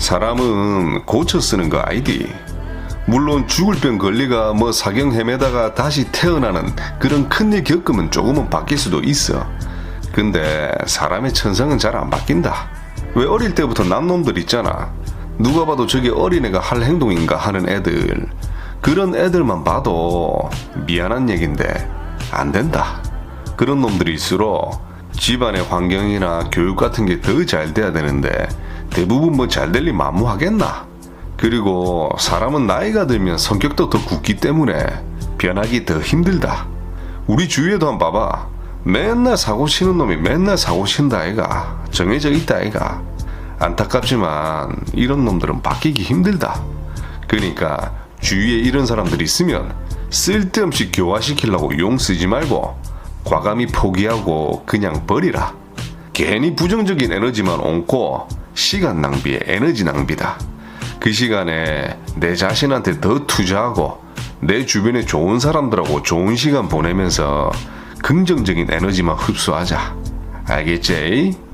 사람은 고쳐 쓰는 거 아이디. 물론 죽을 병 걸리가 뭐 사경 헤매다가 다시 태어나는 그런 큰일 겪으면 조금은 바뀔 수도 있어. 근데 사람의 천성은 잘 안 바뀐다. 왜 어릴 때부터 남놈들 있잖아. 누가 봐도 저게 어린애가 할 행동인가 하는 애들. 그런 애들만 봐도 미안한 얘긴데 안 된다. 그런 놈들일수록 집안의 환경이나 교육 같은 게 더 잘 돼야 되는데 대부분 뭐 잘 될리 만무하겠나? 그리고 사람은 나이가 들면 성격도 더 굳기 때문에 변하기 더 힘들다. 우리 주위에도 한번 봐봐. 맨날 사고 치는 놈이 맨날 사고 친다 아이가. 정해져 있다 아이가. 안타깝지만 이런 놈들은 바뀌기 힘들다. 그러니까 주위에 이런 사람들이 있으면 쓸데없이 교화시키려고 용 쓰지 말고 과감히 포기하고 그냥 버리라. 괜히 부정적인 에너지만 얹고 시간 낭비에 에너지 낭비다. 그 시간에 내 자신한테 더 투자하고 내 주변에 좋은 사람들하고 좋은 시간 보내면서 긍정적인 에너지만 흡수하자. 알겠지?